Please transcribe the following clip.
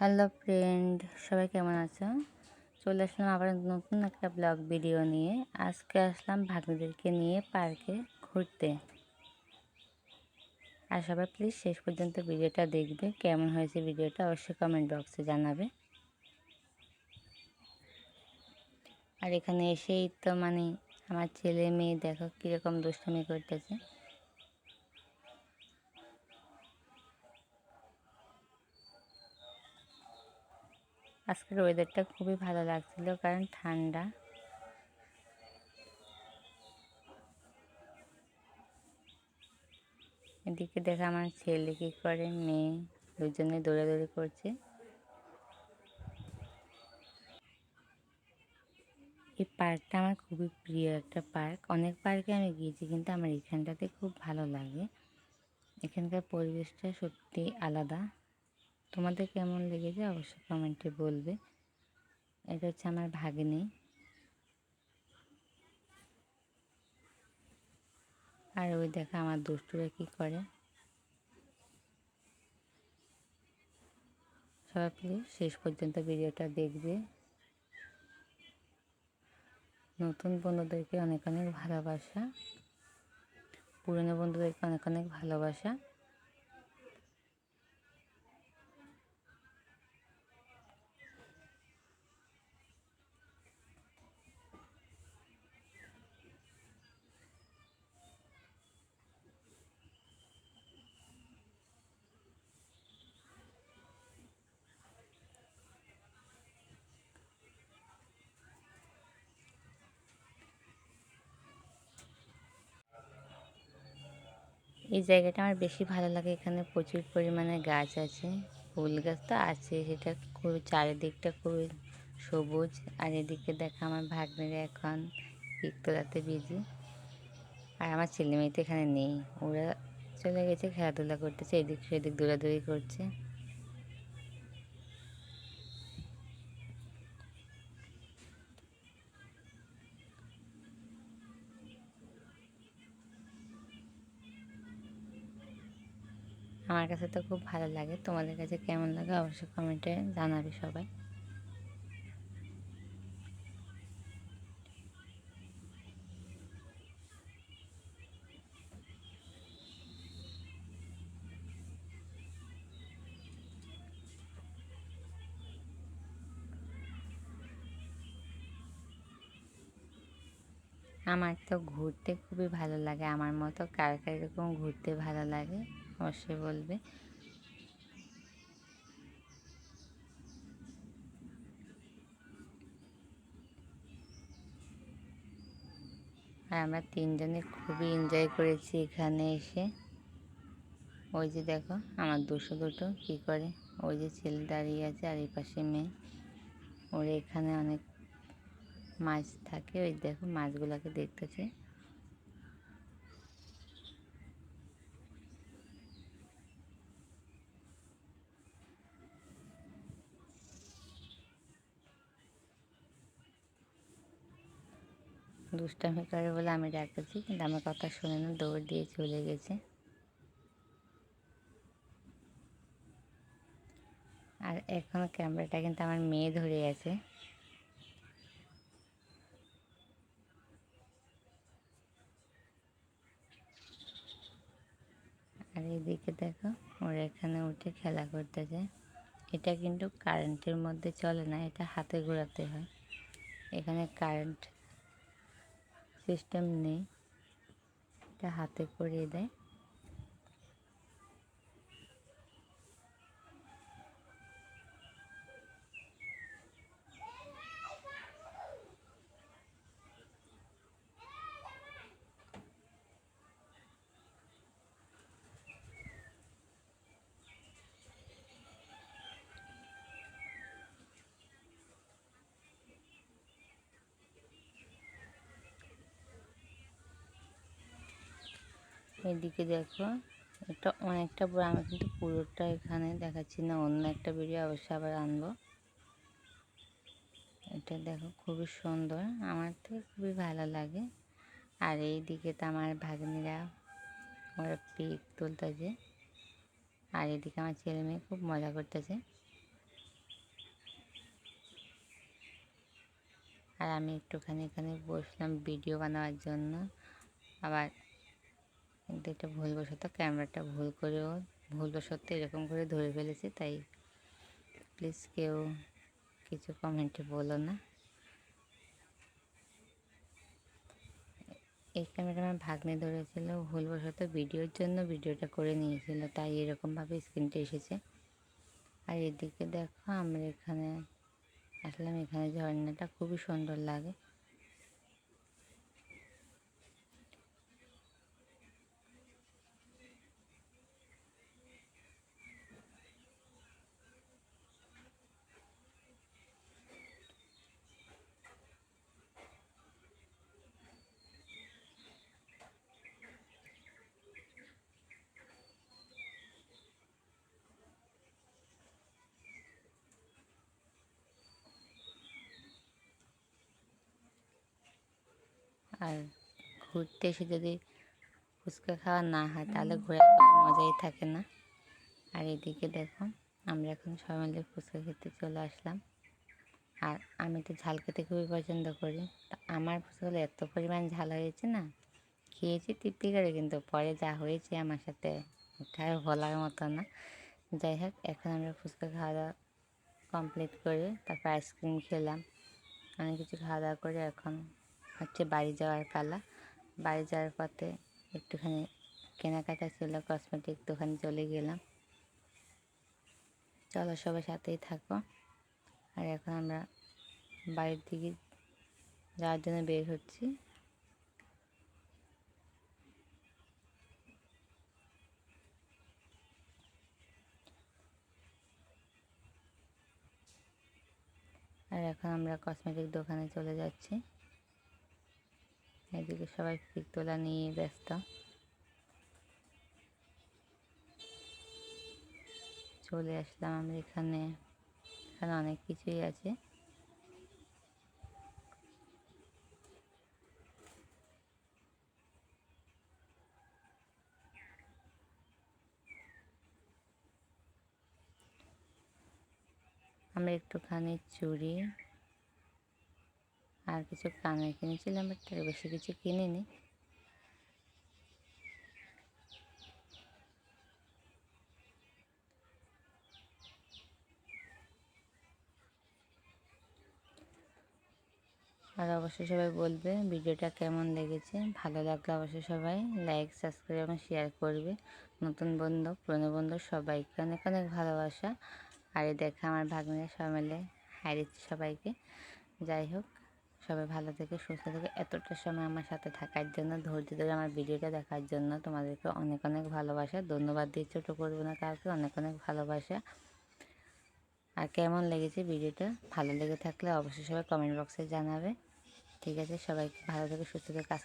Hello friend সবাই কেমন আছো? চলে আসলাম আবার নতুন একটা ব্লগ ভিডিও নিয়ে। আজকে আসলাম ভাগ্নিদেরকে নিয়ে পার্কে ঘুরতে। আর সবাই প্লিজ শেষ পর্যন্ত ভিডিওটা দেখবে। কেমন হয়েছে ভিডিওটা অবশ্যই কমেন্ট বক্সে জানাবে। আর এখানে এসেই তো মানে আমার ছেলে মেয়ে দেখো কীরকম দুষ্টমি করতেছে। আজকের ওয়েদারটা খুবই ভালো লাগছিল, কারণ ঠান্ডা। এদিকে দেখা আমার ছেলে কী করে, মেয়ে দুজনে দৌড়াদৌড়ি করছে। এই পার্কটা আমার খুবই প্রিয় একটা পার্ক। অনেক পার্কে আমি গিয়েছি, কিন্তু আমার এখানটাতে খুব ভালো লাগে। এখানকার পরিবেশটা সত্যি আলাদা। তোমাদের কেমন লেগেছে অবশ্যই কমেন্টে বলবে। এটা হচ্ছে আমার ভাগ্নি। আর ওই দেখা আমার দুষ্টুরা কী করে। সবাই প্লিজ শেষ পর্যন্ত ভিডিওটা দেখবে। নতুন বন্ধুদেরকে অনেক অনেক ভালোবাসা। পুরনো বন্ধুদেরকে অনেক অনেক ভালোবাসা। এই জায়গাটা আমার বেশি ভালো লাগে। এখানে প্রচুর পরিমাণে গাছ আছে। ফুল গাছ তো আছে। সেটা খুবই চারিদিকটা খুবই সবুজ। আর এদিকে দেখা আমার ভাগ্নেরা এখন পিক তোলাতে বিজি আর আমার ছেলে মেয়ে তো এখানে নেই। ওরা চলে গেছে, খেলাধুলা করতেছে, এদিক সেদিক দৌড়াদৌড়ি করছে। আমার কাছে তো খুব ভালো লাগে। তোমাদের কাছে কেমন লাগে অবশ্যই কমেন্টে জানাবে সবাই। আমার তো ঘুরতে খুবই ভালো লাগে। আমার মতো কার কার এরকম ঘুরতে ভালো লাগে। অবশ্যই বলবে। আর আমরা তিনজনে খুবই এনজয় করেছি এখানে এসে। ওই যে দেখো, আমার দুশো দুটো কী করে? ওই যে ছেলে দাঁড়িয়ে আছে আর এই পাশে মেয়ে। ওর এখানে অনেক মাছ থাকে। ওই দেখো মাছগুলোকে দেখতেছে। দুষ্টামি করে বলে আমি ডাকেছি কিন্তু আমার কথা শুনে না, দৌড় দিয়ে চলে গেছে। আর এখন ক্যামেরাটা কিন্তু আমার মেয়ে ধরে আছে। আর এদিকে দেখো, ওরা এখানে উঠে খেলা করতেছে। এটা কিন্তু কারেন্টের মধ্যে চলে না, এটা হাতে ঘোরাতে হয়। এখানে কারেন্ট সিস্টেম নেই। এটা হাতে করিয়ে দেয়। এদিকে দেখো, এটা অনেকটা বড় আমি কিন্তু পুরোটা এখানে দেখাচ্ছি না, অন্য একটা ভিডিও অবশ্যই আবার আনব। এটা দেখো খুবই সুন্দর, আমার তো খুবই ভালো লাগে। আর এই দিকে তো আমার ভাগ্নিরা, ওরা পিক তুলতেছে। আর এদিকে আমার ছেলে মেয়ে খুব মজা করতেছে। আর আমি একটুখানি এখানে বসলাম ভিডিও বানাবার জন্য। আবার কিন্তু এটা ভুলবশত ক্যামেরাটা ভুল করেও, ভুলবশত এরকম করে ধরে ফেলেছি, তাই প্লিজ কেউ কিছু কমেন্টে বলো না। এই ক্যামেরা আমার ভাগ্নে ধরেছিল, ভুলবশত ভিডিওর জন্য ভিডিওটা করে নিয়েছিল, তাই এরকমভাবে স্ক্রিনটা এসেছে। আর এদিকে দেখো, আমরা এখানে আসলাম, এখানে ঝর্ণাটা খুবই সুন্দর লাগে। আর ঘুরতে এসে যদি ফুচকা খাওয়া না হয় তাহলে ঘোরার মজাই থাকে না। আর এদিকে দেখো আমরা এখন সবাই মিলে ফুচকা খেতে চলে আসলাম। আর আমি তো ঝাল খেতে খুবই পছন্দ করি। তা আমার ফুচকাগুলো এত পরিমাণ ঝাল হয়েছে না খেয়েছি তৃপ্তি করে কিন্তু পরে যা হয়েছে আমার সাথে ওটা আর বলার মতো না। যাই হোক এখন আমরা ফুচকা খাওয়া দাওয়া কমপ্লিট করে তারপর আইসক্রিম খেলাম। অনেক কিছু খাওয়া দাওয়া করে এখন হচ্ছে বাড়ি যাওয়ার পালা। বাড়ি যাওয়ার পথে একটুখানি কেনাকাটা ছিল কসমেটিক দোকানে চলে গেলাম। চলো সবার সাথেই থাকো। আর এখন আমরা বাড়ির দিকে যাওয়ার জন্য বের হচ্ছি। আর এখন আমরা কসমেটিক দোকানে চলে যাচ্ছি। এদিকে সবাই পিক তোলা নিয়ে ব্যস্ত। চলে আসলাম আমরা এখানে। এখানে অনেক কিছুই আছে। আমরা একটুখানি চুড়ি আর কিছু কানের কিনেছিলাম বাট তার বেশি কিছু কিনিনি। আর অবশ্যই সবাই বলবে ভিডিওটা কেমন লেগেছে। ভালো লাগলে অবশ্যই সবাই লাইক সাবস্ক্রাইব এবং শেয়ার করবে। নতুন বন্ধু, পুরনো বন্ধু, সবাইকে অনেক অনেক ভালোবাসা। আর দেখা আমার ভাগ্নের সবাই মিলে। হারিয়েছি সবাইকে। যাই হোক। সবাই ভালো থেকে, সুস্থ থেকে। এতটা সময় আমার সাথে থাকার জন্য, ধৈর্য ধরে আমার ভিডিওটা দেখার জন্য তোমাদেরকে অনেক অনেক ভালোবাসা। ধন্যবাদ দিয়ে ছোটো করব না কাউকে, অনেক অনেক ভালোবাসা। আর কেমন লেগেছে ভিডিওটা? ভালো লেগে থাকলে অবশ্যই সবাই কমেন্ট বক্সে জানাবে। ঠিক আছে, সবাই ভালো থেকে, সুস্থ থেকে। কাজ